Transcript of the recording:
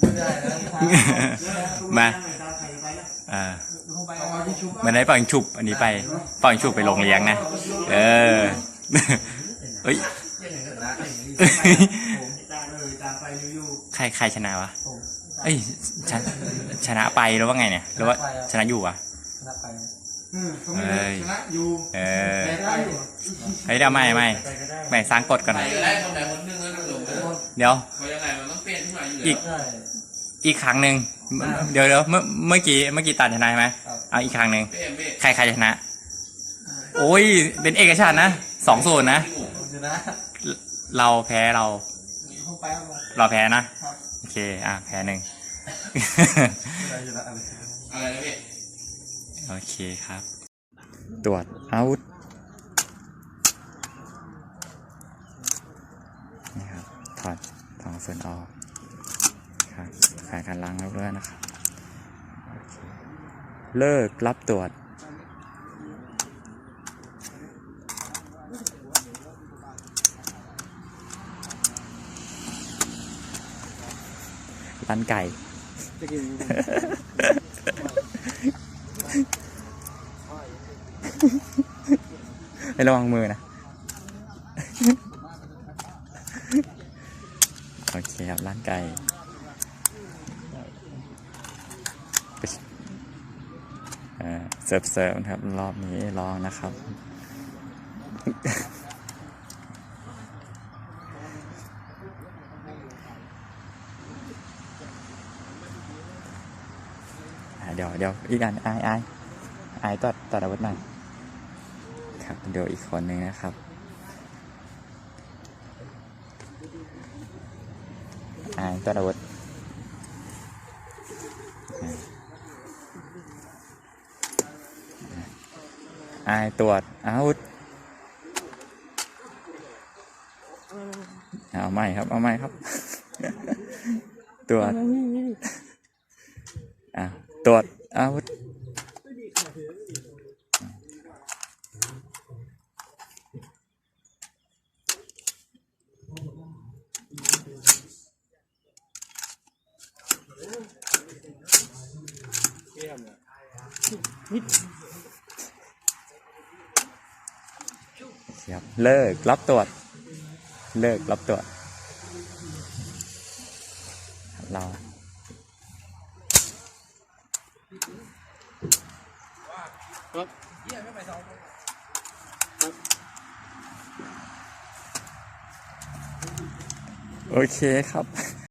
ไม่ได้นะมาอ่าเหมือนได้ปังฉุบอันนี้ไปปังฉุบไปลงเลี้ยงนะ เออเฮ้ยใครใครชนะวะเอ้ยชนะชนะไปหรือว่าไงเนี่ยหรือว่าชนะอยู่วะนับไปเอ้ยชนะอยู่เออแพ้ได้อยู่เฮ้ยเดี๋ยวไม่ไม่ไม่สร้างกฎก่อนไปนะก็ได้คนใดคนหนึ่งแล้วหลงไปเดี๋ยว องเปลี่ยนขึ้นมาอยู่อีแล้วกใช่อีกครั้งหนึ่งเดี๋ยวเดี๋ยวเมื่อเมื่อกี้เมื่อกี้ตัดชนะใช่ไหมครับเอาอีกครั้งหนึ่งเปลี่ยนเปลี่ยนใครใครชนะ โอ้ยเป็นเอกฉันท์นะสองศูนย์นะผมชนะเราแพ้เราเข้าไปเอามาเราแพ้นะครับโอเค อะ แพ้หนึ่งได้ชนะอะไรอะไรนะพี่โอเคครับ ตรวจอาวุธนี่ครับถอดทองส่วนออก ครับขายการล้างแล้วด้วยนะครับ เลิกรับตรวจ ร้านไก่จะกินให้ระวังมือนะ โอเคครับ ร้านไก่ เสิร์ฟเสิร์ฟนะครับ รอบนี้ลองนะครับ เดี๋ยวเดี๋ยวอีกอันไอไอไอตัดตัดอาวุธหน่อยครับเดี๋ยวอีกคนหนึ่งนะครับไอตัดอาวุธ ไอตรวจอาวุธเอาไม่ครับ เอาไม่ครับ ตรวจอะตรวจอาวุธ ครับ เลิกรับตรวจ เลิกรับตรวจ เราโอเคครับ